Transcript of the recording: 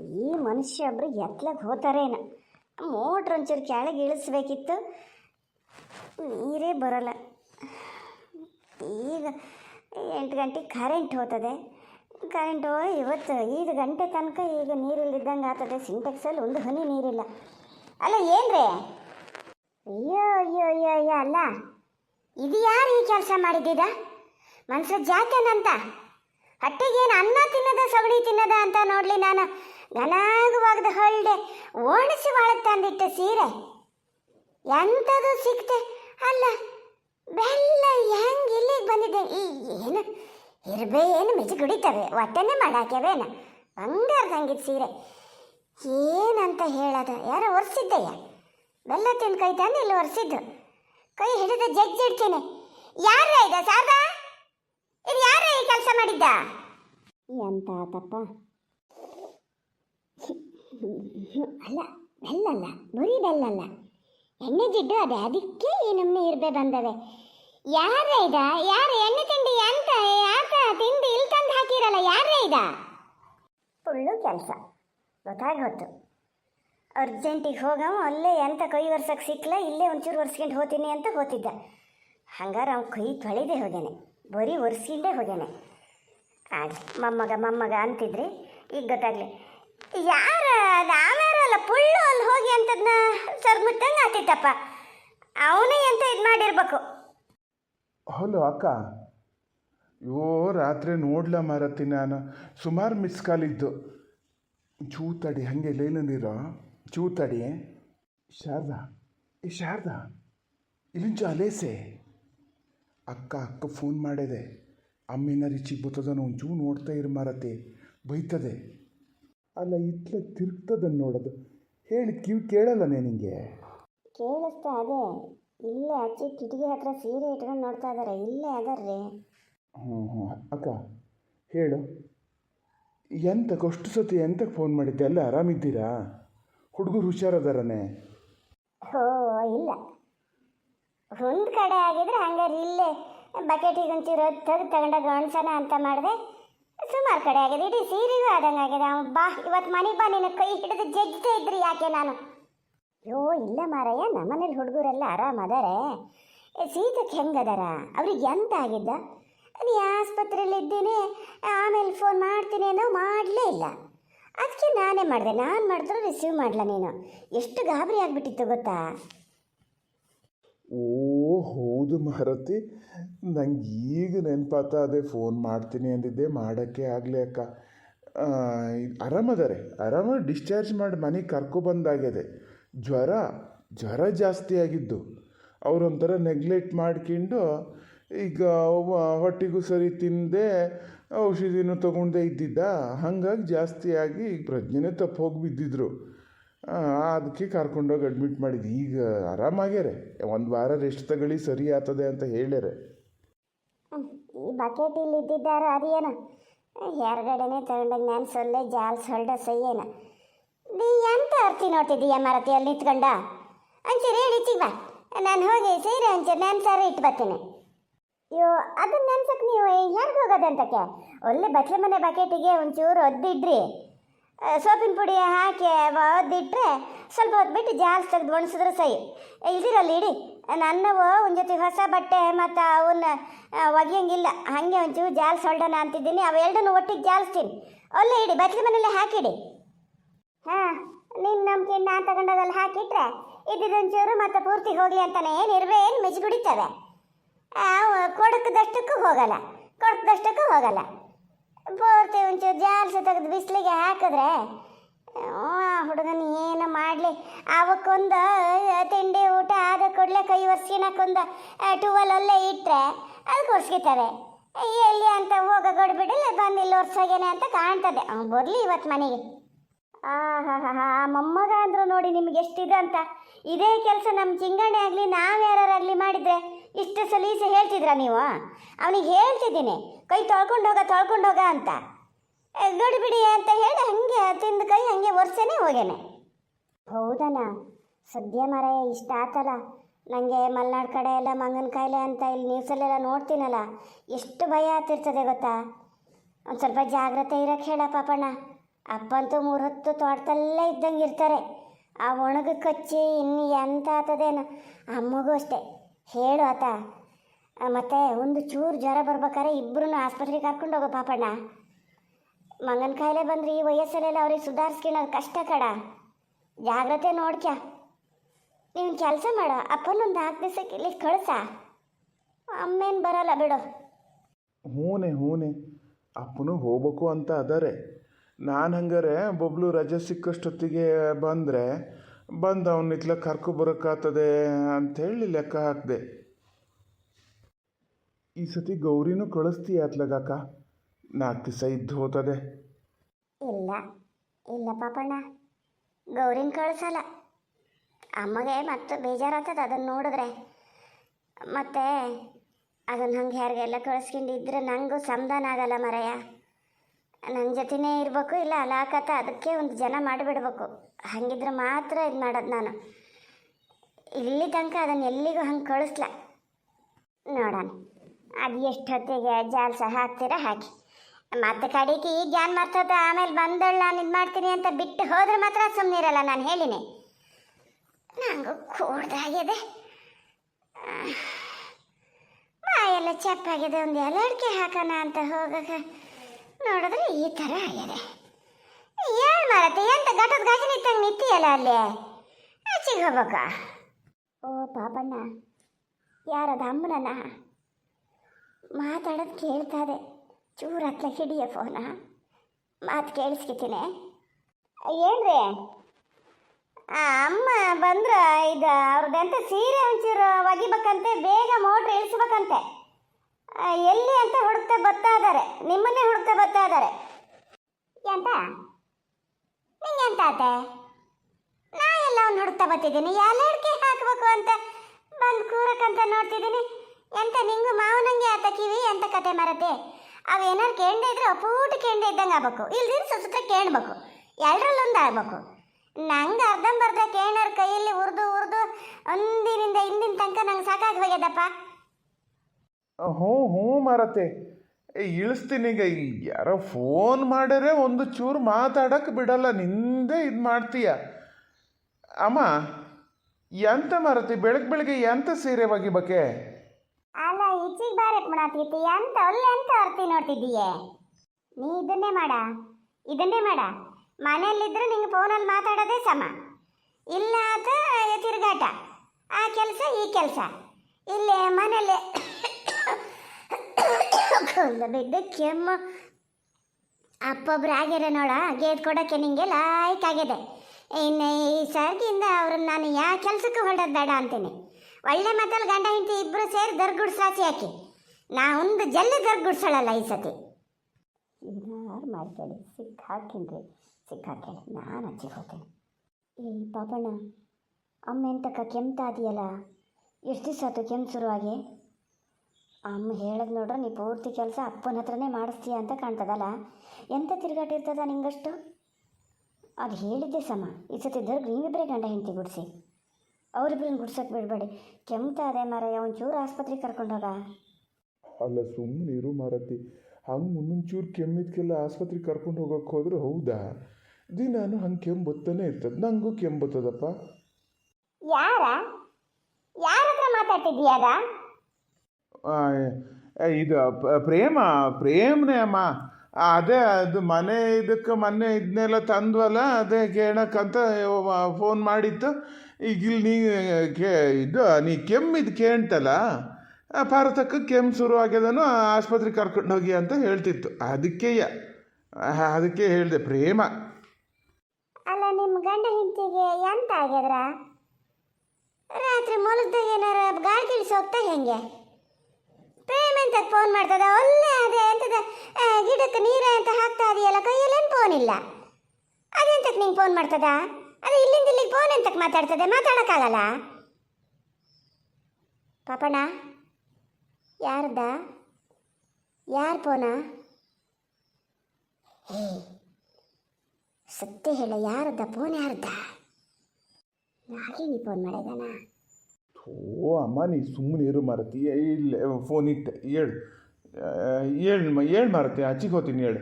ಈ ಮನುಷ್ಯ ಒಬ್ರು ಎತ್ಲಕ್ಕೆ ಹೋಗ್ತಾರೇನು ಮೋಟ್ರ್ ಒಂಚೂರು ಕೆಳಗೆ ಇಳಿಸ್ಬೇಕಿತ್ತು. ನೀರೇ ಬರಲ್ಲ. ಈಗ ಎಂಟು ಗಂಟೆಗೆ ಕರೆಂಟ್ ಹೋಗ್ತದೆ ಕರೆಂಟು ಇವತ್ತು ಐದು ಗಂಟೆ ತನಕ ಈಗ ನೀರಿಲ್ಲದಂಗೆ ಆಗ್ತದೆ. ಸಿಂಟೆಕ್ಸಲ್ಲಿ ಒಂದು ಹನಿ ನೀರಿಲ್ಲ. ಅಲ್ಲ, ಏನ್ರಿ? ಅಯ್ಯೋ ಅಯ್ಯೋ ಅಯ್ಯೋ ಅಯ್ಯೋ, ಅಲ್ಲ. ಇದು ಯಾರು ಈ ಕೆಲಸ ಮಾಡಿದ್ದಿದ? ಮನ್ಸ ಜಾತನಂತ ಹಟ್ಟಿಗೇನು ಅನ್ನ ತಿನ್ನದ ಸಗಣಿ ತಿನ್ನದ ಅಂತ ನೋಡಲಿ ನಾನು. ಘನಾಗವಾಗದ ಹೊಳ್ಳೆ ಓಣಿಸಿ ಒಳಗೆ ತಂದಿಟ್ಟ ಸೀರೆ. ಎಂಥದು ಸಿಕ್ತೆ? ಅಲ್ಲ, ಬೆಲ್ಲ ಹೆಂಗೆ ಇಲ್ಲಿಗೆ ಬಂದಿದೆ? ಈ ಏನು ಇರ್ಬೇ ಏನು ಮೆಜಿ ಗುಡಿತವೆ, ಹೊಟ್ಟೆನೇ ಮಾಡಾಕ್ಯವೇನ? ಬಂಗಾರ ತಂಗಿದ ಸೀರೆ. ಏನಂತ ಹೇಳದ? ಯಾರೋ ಒರೆಸಿದ್ದಯ್ಯ? ಬೆಲ್ಲ ತಿಂದು ಕೈ ತಂದು ಇಲ್ಲಿ ಒರೆಸಿದ್ದು. ಕೈ ಹಿಡಿದು ಜಜ್ಜಿ ಇಡ್ತೀನಿ. ಯಾರ ಇದು ಸಾರ್ದ ಇದು ಯಾರ ಈ ಕೆಲಸ ಮಾಡಿದ್ದ? ಎಂತ ಆತಪ್ಪ ಅಲ್ಲ ಬೆಲ್ಲಲ್ಲ ಬರೀ ಬೆಲ್ಲಲ್ಲ. ಎಣ್ಣೆ ಜಿಡ್ಡು ಅದೇ, ಅದಕ್ಕೆ ಏನೊಮ್ಮೆ ಇರ್ಬೆ ಬಂದವೆ. ಯಾರ ಇದ? ಯಾರು ಎಣ್ಣೆ ತಿಂಡಿ ಅಂತ ಯಾಕ ತಿಂಡಿ ಇಲ್ಲಿ ತಂದು ಹಾಕಿರಲ್ಲ ಯಾರೇ ಇದ? ಫುಲ್ಲು ಕೆಲಸ ಗೊತ್ತಾಗೋತು ಅರ್ಜೆಂಟಿಗೆ ಹೋಗವ, ಅಲ್ಲೇ ಎಂತ ಕೈ ಒರ್ಸಕ್ಕೆ ಸಿಕ್ಕಲ್ಲ ಇಲ್ಲೇ ಒಂಚೂರು ಒರ್ಸ್ಕೊಂಡು ಹೋಗ್ತೀನಿ ಅಂತ ಹೋತಿದ್ದ. ಹಂಗಾರೆ ಅವ್ನು ಕೈ ತೊಳೆದೇ ಹೋಗ್ಯಾನೆ, ಬರೀ ಒರೆಸ್ಕೊಂಡೇ ಹೋಗ್ಯಾನೆ. ಆಗಲಿ ಮೊಮ್ಮಗ ಮೊಮ್ಮಗ ಅಂತಿದ್ರಿ, ಈಗ ಗೊತ್ತಾಗ್ಲಿ. ಯಾರ? ನಾವ್ಯಾರಲ್ಲ ಪುಳ್ಳು ಅಲ್ಲಿ ಹೋಗಿ ಅಂತದ್ನ ಸರ್ಮುತ್ತಂಗೆ ಆತಿತ್ತಪ್ಪ ಅವನೇ ಅಂತ ಇದು ಮಾಡಿರ್ಬೇಕು? ಹಲೋ ಅಕ್ಕ. ಅಯ್ಯೋ ರಾತ್ರಿ ನೋಡ್ಲ ಮಾರತಿ ನಾನು. ಸುಮಾರು ಮಿಸ್ ಕಾಲ್ ಇದ್ದು. ಚೂತಡಿ ಹಾಗೆ ಲೈನಲ್ಲಿರೋ ಚೂತಡಿ ಶಾರದಾ, ಏ ಶಾರದಾ ಇಲ್ಲಿಂಚು ಅಲೇಸೆ. ಅಕ್ಕ ಅಕ್ಕ ಫೋನ್ ಮಾಡಿದೆ. ಅಮ್ಮಿನ ರಿಚಿಗೆ ಬರ್ತದನೋ ಒಂಚೂ ನೋಡ್ತಾ ಇರು ಮಾರತಿ ಬೈತದೆ. ಅಲ್ಲ ಇತ್ಲ ತಿರುಗ್ತದನ್ನು ನೋಡೋದು. ಹೇಳಿ ಕಿವಿ ಕೇಳಲ್ಲನೇ ನಿನಗೆ ಕೇಳಿಸ್ತಾ ಅದೇ ಇಲ್ಲೇ ಅಚ್ಚಿ ಕಿಟಕಿ ಹತ್ರ ಸೀರೆ ಇಟ್ಕೊಂಡು ನೋಡ್ತಾ ಇದ್ದಾರೆ ಇಲ್ಲೇ ಅದರ್ರಿ. ಹ್ಞೂ ಹ್ಞೂ ಅಕ್ಕ ಹೇಳು. ಎಂತಕ್ಕೆ ಅಷ್ಟು ಸತಿ ಎಂತಕ್ಕೆ ಫೋನ್ ಮಾಡಿದ್ದೆ? ಎಲ್ಲ ಆರಾಮಿದ್ದೀರಾ? ಹುಡುಗರು ಹುಷಾರದಾರನೆ? ಓ ಇಲ್ಲ. ಒಂದು ಕಡೆ ಆಗಿದ್ರೆ ಹಂಗಾರೆ ಇಲ್ಲೇ ಬಕೆಟಿಗೆ ಒಂಚೂರು ತೆಗೆದು ತಗೊಂಡಾಗ ಒಣಸನ ಅಂತ ಮಾಡಿದೆ. ಸುಮಾರು ಕಡೆ ಆಗಿದೆ, ಇಡೀ ಸೀರೆಗೂ ಆದಂಗೆ ಆಗಿದೆ. ಬಾ ಇವತ್ತು ಮನೆಗೆ ಬಾ, ನಿನ್ನ ಕೈ ಹಿಡಿದು ಜಜ್ತಾ ಇದ್ರಿ ಯಾಕೆ ನಾನು? ಅಯ್ಯೋ, ಇಲ್ಲ ಮಾರಯ್ಯ, ನಮ್ಮನೇಲಿ ಹುಡುಗರೆಲ್ಲ ಆರಾಮದಾರೆ. ಸೀತಕ್ಕೆ ಹೆಂಗದಾರ? ಅವ್ರಿಗೆ ಎಂತ ಆಗಿದ್ದ? ನೀ ಆಸ್ಪತ್ರೆಯಲ್ಲಿ ಇದ್ದೀನಿ, ಆಮೇಲೆ ಫೋನ್ ಮಾಡ್ತೀನಿ ಅನ್ನೋ ಮಾಡಲೇ ಇಲ್ಲ. ಅದಕ್ಕೆ ನಾನೇ ಮಾಡಿದೆ, ನಾನು ಮಾಡಿದ್ರು ರಿಸೀವ್ ಮಾಡಲ ನೀನು? ಎಷ್ಟು ಗಾಬರಿ ಆಗಿಬಿಟ್ಟಿತ್ತು ಗೊತ್ತಾ? ಓ ಹೌದು ಮಾರುತಿ. ನಂಗೆ ಈಗ ನೆನಪಾತ ಅದೇ ಫೋನ್ ಮಾಡ್ತೀನಿ ಅಂದಿದ್ದೆ, ಮಾಡೋಕ್ಕೆ ಆಗಲಿ ಅಕ್ಕ. ಆರಾಮದಾರೆ. ಆರಾಮ ಡಿಸ್ಚಾರ್ಜ್ ಮಾಡಿ ಮನೆಗೆ ಕರ್ಕೊಬಂದಾಗಿದೆ ಜ್ವರ ಜ್ವರ ಜಾಸ್ತಿ ಆಗಿದ್ದು. ಅವರೊಂಥರ ನೆಗ್ಲೆಕ್ಟ್ ಮಾಡ್ಕೊಂಡು ಈಗ ಹೊಟ್ಟಿಗೂ ಸರಿ ತಿಂದೆ ಔಷಧಿನೂ ತೊಗೊಂಡೇ ಇದ್ದಿದ್ದ. ಹಾಗಾಗಿ ಜಾಸ್ತಿಯಾಗಿ ಈಗ ಪ್ರಜ್ಞೆನೇ ತಪ್ಪು ಹೋಗಿ ಬಿದ್ದಿದ್ರು. ಅದಕ್ಕೆ ಕರ್ಕೊಂಡೋಗಿ ಅಡ್ಮಿಟ್ ಮಾಡಿದ್ವಿ. ಈಗ ಆರಾಮಾಗ್ಯಾರೆ. ಒಂದು ವಾರ ರೆಸ್ಟ್ ತಗೊಳ್ಳಿ, ಸರಿ ಆಗ್ತದೆ ಅಂತ ಹೇಳ್ಯಾರೆ. ಈ ಬಕೆಟ್ ಇಲ್ಲಿ ಇದ್ದಿದ್ದಾರೋ ಅದೇನು. ಹೊರಗಡೆನೆ ತಗೊಂಡಾಗ ನಾನು ಸೊಲ್ಲೆ ಜಾಲ್, ಸೊಳ್ಳೆ ಸೈಯೇನ. ನೀ ಎಂತ ಅರ್ತಿ ನೋಡ್ತಿದ್ದೀಯ ಮರತಿ, ಅಲ್ಲಿ ನಿಂತ್ಕೊಂಡ? ಒಂಚೂರು ಹೇಳಿ ಬಾ. ನಾನು ಹೋಗಿ ಸೀರೆ ನಾನು ನೆನ್ಸಾರ ಇಟ್ಟು ಬರ್ತೀನಿ. ಅಯ್ಯೋ, ಅದನ್ನ ನೆನ್ಸಕ್ಕೆ ನೀವು ಯಾರಿಗೆ ಹೋಗೋದಂತಕ್ಕೆ ಒಳ್ಳೆ ಬಟ್ಲೆ ಮನೆ ಬಕೆಟಿಗೆ ಒಂಚೂರು ಒದ್ದಿಡ್ರಿ ಸೋಪಿನ ಪುಡಿ ಹಾಕಿ ಒದ್ದಿಟ್ರೆ ಸ್ವಲ್ಪ ಹೊತ್ತು ಬಿಟ್ಟು ಜಾಲ್ಸ್ ತೆಗೆದು ಒಣಸಿದ್ರೆ ಸೈ ಇಲ್ದಿರಲ್ಲ ಇಡಿ. ನನ್ನವು ಒಂದು ಜೊತೆ ಹೊಸ ಬಟ್ಟೆ ಮತ್ತು ಅವನ್ನ ಒಗೆಯಂಗಿಲ್ಲ. ಹಾಗೆ ಒಂಚೂರು ಜಾಲ್ಸ್ ಹೊಲ್ಡೋಣ ಅಂತಿದ್ದೀನಿ. ಅವೆರಡನ್ನು ಒಟ್ಟಿಗೆ ಜಾಲಿಸ್ತೀನಿ. ಅಲ್ಲೇ ಇಡಿ, ಬಚ್ಚಲ ಮನೇಲಿ ಹಾಕಿಡಿ. ಹಾಂ ನಿನ್ನ ನಂಬಿಕೆ ನಾನು ತಗೊಂಡೋದಲ್ಲಿ ಹಾಕಿಟ್ರೆ ಇದ್ದಿದ್ದೊಂಚೂರು ಮತ್ತೆ ಪೂರ್ತಿ ಹೋಗಲಿ ಅಂತಾನೆ ಏನು ಇರುವೆ, ಏನು ಮೆಜ್ಗುಡಿತವೆ? ಕೊಡಕದಷ್ಟಕ್ಕೂ ಹೋಗಲ್ಲ. ಕೊಡಕದಷ್ಟಕ್ಕೂ ಹೋಗಲ್ಲ. ಪೂರ್ತಿ ಒಂಚೂರು ಜಾಲ್ಸಿ ತೆಗೆದು ಬಿಸಿಲಿಗೆ ಹಾಕಿದ್ರೆ ಹುಡುಗನ ಏನು ಮಾಡಲಿ? ಅವಕ್ಕೊಂದು ತಿಂಡಿ ಊಟ ಆದ ಕೂಡಲೇ ಕೈ ಒರ್ಸ್ಕೊಳಕ್ಕೊಂದು ಟೂವಲ್ ಅಲ್ಲೇ ಇಟ್ಟರೆ ಅದಕ್ಕೆ ಒರ್ಸ್ಕೊತಾರೆ ಎಲ್ಲಿ ಅಂತ ಹೋಗ ಗಡ್ಬಿಡಲ್ಲ ಬಂದು ಇಲ್ಲಿ ಒರ್ಸೋಗೇನೆ ಅಂತ ಕಾಣ್ತದೆ. ಅವ್ನು ಬರಲಿ ಇವತ್ತು ಮನೆಗೆ. ಆಹಾಹಾ ಮೊಮ್ಮಗ ಅಂದ್ರು ನೋಡಿ ನಿಮ್ಗೆ ಎಷ್ಟಿದೆ ಅಂತ. ಇದೇ ಕೆಲಸ ನಮ್ಮ ಚಿಂಗಣ್ಣೆ ಆಗಲಿ ನಾವು ಯಾರಾಗಲಿ ಮಾಡಿದ್ರೆ. ಇಷ್ಟು ಸಲೀಸೆ ಹೇಳ್ತಿದ್ರ ನೀವು? ಅವನಿಗೆ ಹೇಳ್ತಿದ್ದೀನಿ, ಕೈ ತೊಳ್ಕೊಂಡೋಗ ಹೋಗ, ತೊಳ್ಕೊಂಡು ಹೋಗ ಅಂತ. ಗಡಿಬಿಡಿ ಅಂತ ಹೇಳಿ ಹಂಗೆ ತಿಂದು ಕೈ ಹಂಗೆ ಒರ್ಸೇನೆ ಹೋಗೇನೆ ಹೌದಣ್ಣ, ಸದ್ಯ ಮಾರಾಯ ಇಷ್ಟ ಆತಲ್ಲ. ನನಗೆ ಮಲೆನಾಡು ಕಡೆ ಎಲ್ಲ ಮಂಗನ ಕಾಯಿಲೆ ಅಂತ ಇಲ್ಲಿ ನ್ಯೂಸಲ್ಲೆಲ್ಲ ನೋಡ್ತೀನಲ್ಲ, ಎಷ್ಟು ಭಯ ಆಗ್ತಿರ್ತದೆ ಗೊತ್ತಾ? ಒಂದು ಸ್ವಲ್ಪ ಜಾಗ್ರತೆ ಇರೋಕ್ಕೆ ಹೇಳ ಪಾಪಣ್ಣ. ಅಪ್ಪಂತೂ ಮೂರು ಹೊತ್ತು ತೋಟದಲ್ಲೇ ಇದ್ದಂಗೆ ಇರ್ತಾರೆ. ಆ ಒಣಗ ಕಚ್ಚಿ ಇನ್ನು ಎಂತ ಆತದೇನೋ. ಅಮ್ಮಗೂ ಅಷ್ಟೇ. ಹೇಳು ಆತ ಮತ್ತೆ ಒಂದು ಚೂರು ಜ್ವರ ಬರ್ಬೇಕಾದ್ರೆ ಇಬ್ಬರೂ ಆಸ್ಪತ್ರೆಗೆ ಕರ್ಕೊಂಡು ಹೋಗೋ ಪಾಪಣ್ಣ. ಮಂಗನ ಕಾಯಿಲೆ ಬಂದ್ರೆ ಈ ವಯಸ್ಸಲ್ಲೆಲ್ಲ ಅವ್ರಿಗೆ ಸುಧಾರಿಸ್ಕೊಳ್ಳೋದು ಕಷ್ಟ ಕಡ. ಜಾಗ್ರತೆ ನೋಡ್ಕ ನೀನು ಕೆಲಸ ಮಾಡು, ಅಪ್ಪನೊಂದು ನಾಲ್ಕು ದಿವಸಕ್ಕೆ ಇಲ್ಲಿ ಕಳಿಸ. ಅಮ್ಮೇನು ಬರಲ್ಲ ಬಿಡು. ಹೂನೆ ಹೂನೆ. ಅಪ್ಪನು ಹೋಗ್ಬೇಕು ಅಂತ ಅದಾರೆ. ನಾನು ಹಂಗಾರೆ ಬೊಬ್ಲು ರಜೆ ಸಿಕ್ಕಷ್ಟೊತ್ತಿಗೆ ಬಂದರೆ ಬಂದು ಅವನ ಇತ್ಲ ಕರ್ಕೊ ಬರೋಕ್ಕಾಗ್ತದೆ ಅಂಥೇಳಿ ಲೆಕ್ಕ ಹಾಕಿದೆ. ಈ ಸತಿ ಗೌರಿನೂ ಕಳಿಸ್ತೀಯ ಅತ್ಲಗಾಕ ನಾಲ್ಕು ದಿವಸ ಇದ್ದು ಹೋತದೆ. ಇಲ್ಲ ಇಲ್ಲ ಪಾಪಣ್ಣ. ಗೌರಿನ ಕಳಿಸಲ್ಲ. ಅಮ್ಮಗೆ ಮತ್ತೆ ಬೇಜಾರಾಗ್ತದೆ ಅದನ್ನು ನೋಡಿದ್ರೆ. ಮತ್ತೆ ಅದನ್ನು ಹಂಗೆ ಯಾರಿಗೆಲ್ಲ ಕಳಿಸ್ಕೊಂಡಿದ್ರೆ ನನಗೂ ಸಮಾಧಾನ ಆಗಲ್ಲ ಮರೆಯ ನನ್ನ ಜೊತೆನೇ ಇರಬೇಕು, ಇಲ್ಲ ಅಲಾಕತ ಅದಕ್ಕೆ ಒಂದು ಜನ ಮಾಡಿಬಿಡ್ಬೇಕು. ಹಂಗಿದ್ರೆ ಮಾತ್ರ ಇದು ಮಾಡೋದು ನಾನು. ಇಲ್ಲಿ ತನಕ ಅದನ್ನು ಎಲ್ಲಿಗೂ ಹಂಗೆ ಕಳಿಸ್ಲ? ನೋಡೋಣ. ಅದು ಎಷ್ಟು ಹೊತ್ತಿಗೆ ಸಹ ಹಾಕ್ತೀರ? ಹಾಕಿ. ಮತ್ತೆ ಕಡೆಗೆ ಈಗ ಜ್ಞಾನ ಮಾಡ್ತದೆ? ಆಮೇಲೆ ಬಂದಳು ನಾನು ಇದು ಮಾಡ್ತೀನಿ ಅಂತ ಬಿಟ್ಟು ಹೋದ್ರೆ ಮಾತ್ರ ಸುಮ್ಮನಿರಲ್ಲ ನಾನು ಹೇಳಿನಿ. ನಂಗೂ ಕೂಡ್ದಾಗಿದೆ. ಬಾಯೆಲ್ಲ ಚಪ್ಪಾಗಿದೆ, ಒಂದು ಎಲಡಿಕೆ ಹಾಕೋಣ ಅಂತ ಹೋಗಕ ನೋಡಿದ್ರೆ ಈ ಥರ ಆಗಿದೆ. ಏನ್ ಮಾಡತ್ತೆ ಎಂತ ಘಟದ ಗಾಜಿ ನಿಂತಂಗೆ ನಿಂತಿಯಲ್ಲ ಅಲ್ಲಿ? ಆಚೆಗೆ ಹೋಗ್ಬೇಕ ಓ, ಪಾಪಣ್ಣ, ಯಾರದ ಅಮ್ಮನ ಮಾತಾಡೋದು ಕೇಳ್ತಾರೆ ಚೂರು ಹತ್ಲ ಹಿಡಿಯ ಫೋನ ಮಾತು ಕೇಳಿಸ್ಕಿತೀನಿ. ಏನ್ರಿ? ಆ ಅಮ್ಮ ಬಂದ್ರ ಇದು ಅವ್ರದ್ದಂತ ಸೀರೆ ಒಂಚೂರು ಒಗಿಬೇಕಂತೆ, ಬೇಗ ಮೋಟ್ರ್ ಇಳಿಸ್ಬೇಕಂತೆ. ಎಲ್ಲಿ ಅಂತ ಹುಡುಕ್ತಾ ಬರ್ತಾ ಇದ್ದಾರೆ. ನಿಮ್ಮನ್ನೇ ಹುಡುಕ್ತಾ ಬರ್ತಾ ಇದ್ದಾರೆ. ಎಂತ? ನಿಂಗೆ ಎಂತ ಆತೆ? ನಾ ಎಲ್ಲ ಅವ್ನು ಹುಡುಕ್ತಾ ಬರ್ತಿದ್ದೀನಿ. ಎಲ್ಲಡ್ಕೆ ಹಾಕ್ಬೇಕು ಅಂತ ಬಂದು ಕೂರಕ್ಕಂತ ನೋಡ್ತಿದ್ದೀನಿ. ಎಂತ ನಿಂಗು ಮಾವನಂಗೆ ಆತ ಕಿವಿ ಎಂತ ಕತೆ ಮರತೆ ಅವು ಏನಾರು ಕೇಂಡೆ ಇದ್ರೆ ಪೂಟ ಕೇಂಡೆ ಇದ್ದಂಗೆ ಆಗ್ಬೇಕು. ಇಲ್ದಿರ ಸುತ್ತ ಕೇಳ್ಬೇಕು. ಎರಡರಲ್ಲೊಂದು ಆಗ್ಬೇಕು. ನಂಗೆ ಅರ್ಧಂಬರ್ಧ ಕೇಣರ ಕೈಯಲ್ಲಿ ಉರ್ದು ಉರ್ದು ಒಂದಿನಿಂದ ಹಿಂದಿನ ತನಕ ನಂಗೆ ಸಾಕಾಗಿ ಹೋಗ್ಯದಪ್ಪ. ಹ್ಞೂ ಹ್ಞೂ ಮಾರತ್ತೆ. ಏಯ್ ಇಳಿಸ್ತೀನಿ ಈಗ. ಯಾರೋ ಫೋನ್ ಮಾಡಿದ್ರೆ ಒಂದು ಚೂರು ಮಾತಾಡೋಕೆ ಬಿಡಲ್ಲ. ನಿಂದೆ ಇದು ಮಾಡ್ತೀಯ? ಅಮ್ಮ, ಎಂತ ಮಾರತಿ ಬೆಳಗ್ಗೆ ಬೆಳಗ್ಗೆ ಎಂತ ಸೀರೆ ಒಗಿಬೇಕೆ? ಅಲ್ಲ, ಈಚೆಗೆ ಬಾರಕ್ ಮಾಡಾತಿತ್ತು ಎಂತ ಒಳ್ಳೆ ಎಂತ ಅರ್ತಿ ನೋಡ್ತಿದ್ದೀಯೆ? ನೀ ಇದನ್ನೇ ಮಾಡ. ಇದನ್ನೇ ಮಾಡ. ಮನೆಯಲ್ಲಿದ್ರೆ ನಿಂಗೆ ಫೋನಲ್ಲಿ ಮಾತಾಡೋದೇ ಸಮ. ಇಲ್ಲ ಆತ ತಿರುಗಾಟ. ಆ ಕೆಲಸ, ಈ ಕೆಲಸ. ಇಲ್ಲೇ ಮನೇಲಿ ಕೊಂದ ಅಪ್ಪ ಕೆಮ್ಮು. ಅಪ್ಪೊಬ್ರು ಆಗ್ಯಾರ ನೋಡ ಗೇದ್ ಕೊಡೋಕ್ಕೆ ನಿಂಗೆ ಲಾಯ್ಕ್ ಆಗಿದೆ. ಇನ್ನು ಈ ಸರ್ಗಿಂದ ಅವ್ರನ್ನ ನಾನು ಯಾವ ಕೆಲಸಕ್ಕೂ ಹೊರಡೋದು ಬೇಡ ಅಂತೀನಿ. ಒಳ್ಳೆ ಮಾತಲ್ಲಿ ಗಂಡ ಹೆಂಡತಿ ಇಬ್ಬರು ಸೇರಿ ದರ್ಗುಡ್ಸಾಚಿ ಹಾಕಿ. ನಾ ಒಂದು ಜಲ್ದಿ ದರ್ಗುಡ್ಸಳಲ್ಲ ಈ ಸತಿ. ಏನಾರು ಮಾಡ್ಕೊಳ್ಳಿ ಸಿಕ್ಕ ಹಾಕಿನ್ರಿ ಸಿಕ್ಕ ಹಾಕೇಳಿ ನಾನು ಹಚ್ಚಿ ಹೋಗ್ತೇನೆ. ಈ ಪಾಪಣ್ಣ, ಅಮ್ಮ ಎಂತಕ್ಕ ಕೆಮ್ತಾದಿಯಲ್ಲ? ಎಷ್ಟು ದಿವಸ ಆಯ್ತು ಕೆಮ್ಮು ಶುರುವಾಗಿ? ಅಮ್ಮ ಹೇಳದ್ ನೋಡ್ರೆ ನೀ ಪೂರ್ತಿ ಕೆಲಸ ಅಪ್ಪನ ಹತ್ರನೇ ಮಾಡಿಸ್ತೀಯ ಅಂತ ಕಾಣ್ತದಲ್ಲ? ಎಂತ ತಿರುಗಾಟ ಇರ್ತದ ನಿಂಗಷ್ಟು? ಅದು ಹೇಳಿದ್ದೆ ಸಮ ಈ ಸತಿ ದರ್ಗ್ ನೀವಿಬ್ಬರೇ ಗಂಡ ಹೆಂಡತಿ ಗುಡಿಸಿ. ಅವರಿಬ್ಬರನ್ನ ಗುಡ್ಸಕ್ಕೆ ಬಿಡಬೇಡಿ. ಅದೇ ಮಾರಾಯ ಒಂಚೂರು ಆಸ್ಪತ್ರೆಗೆ ಕರ್ಕೊಂಡೋಗ ಹೋಗ. ಅಲ್ಲ ಸುಮ್ಮನೆ ಇರು ಮಾರತಿ. ಹಂಗೆ ಮುಂದೊಂಚೂರು ಕೆಮ್ಮಿದ್ಕೆಲ್ಲ ಆಸ್ಪತ್ರೆಗೆ ಕರ್ಕೊಂಡು ಹೋಗೋಕೆ ಹೋದ್ರೆ ಹೌದಾ? ದಿನಾನು ಹಂಗೆ ಕೆಮ್ಮು ಬತ್ತನೇ ಇರ್ತದೆ. ನನಗೂ ಕೆಮ್ಮು ಬತ್ತದಪ್ಪ ಯಾರ? ಯಾರ ಹತ್ರ ಮಾತಾಡ್ತಿದ್ದೀಯಾಗ ಇದು ಪ್ರೇಮ, ಪ್ರೇಮನೇ ಅಮ್ಮ. ಅದೇ, ಅದು ಮನೆ ಇದಕ್ಕೆ ಮೊನ್ನೆ ಇದನ್ನೆಲ್ಲ ತಂದ್ವಲ್ಲ, ಅದೇ ಕೇಳೋಕ್ಕಂತ ಫೋನ್ ಮಾಡಿತ್ತು. ಈಗ ಇಲ್ಲಿ ನೀ, ಕೇ, ಇದು, ನೀ ಕೆಮ್ಮಿದ್ದು ಕೇಳ್ತಲ್ಲ ಭಾರತಕ್ಕೆ ಕೆಮ್ಮು ಶುರು ಆಗ್ಯದನು ಆಸ್ಪತ್ರೆಗೆ ಕರ್ಕೊಂಡು ಹೋಗಿ ಅಂತ ಹೇಳ್ತಿತ್ತು. ಅದಕ್ಕೆಯ ಅದಕ್ಕೆ ಹೇಳಿದೆ, ಪ್ರೇಮ. ಅಲ್ಲ, ನಿಮ್ಮ ಗಂಡ ಹೆಂಡತಿಗೆ ಎಂತ ಆಗ್ಯದ್ರ? ರಾತ್ರಿ ಮಲಗ್ದಾಗ ಏನಾರ ಗಾಳಿ ತಿಳಿಸೋಗ್ತಾ ಹೆಂಗೆ? ಅಂತ ಫೋನ್ ಮಾಡ್ತದ? ಒಳ್ಳೆ ಅದೇ ಎಂತದ ಗಿಡಕ್ಕೆ ನೀರ ಅಂತ ಹಾಕ್ತಾ ಇದೆಯಲ್ಲ ಕೈಯಲ್ಲೇನು ಫೋನ್ ಇಲ್ಲ? ಅದೆಂತಕ್ಕೆ ನಿಂಗೆ ಫೋನ್ ಮಾಡ್ತದ? ಅದು ಇಲ್ಲಿಂದ ಇಲ್ಲಿಗೆ ಫೋನ್ ಎಂತಕ್ಕೆ ಮಾತಾಡ್ತದೆ? ಮಾತಾಡೋಕ್ಕಾಗಲ್ಲ? ಪಾಪಣ್ಣ, ಯಾರ್ದ? ಯಾರು ಫೋನ ಹೇ ಸತ್ಯ ಹೇಳ ಯಾರದ್ದ ಫೋನ್ ಯಾರದ್ದ ನಾಗೇನಿ ಫೋನ್ ಮಾಡಿದಾನ? ಓ ಅಮ್ಮ, ನೀ ಸುಮ್ಮನೆ ಇರು ಮಾರತಿ. ಇಲ್ಲ, ಫೋನ್ ಇಟ್ಟೆ. ಹೇಳು ಹೇಳು ಹೇಳು ಮಾರತಿ ಆಚೆಗೆ ಹೋಗ್ತೀನಿ ಹೇಳು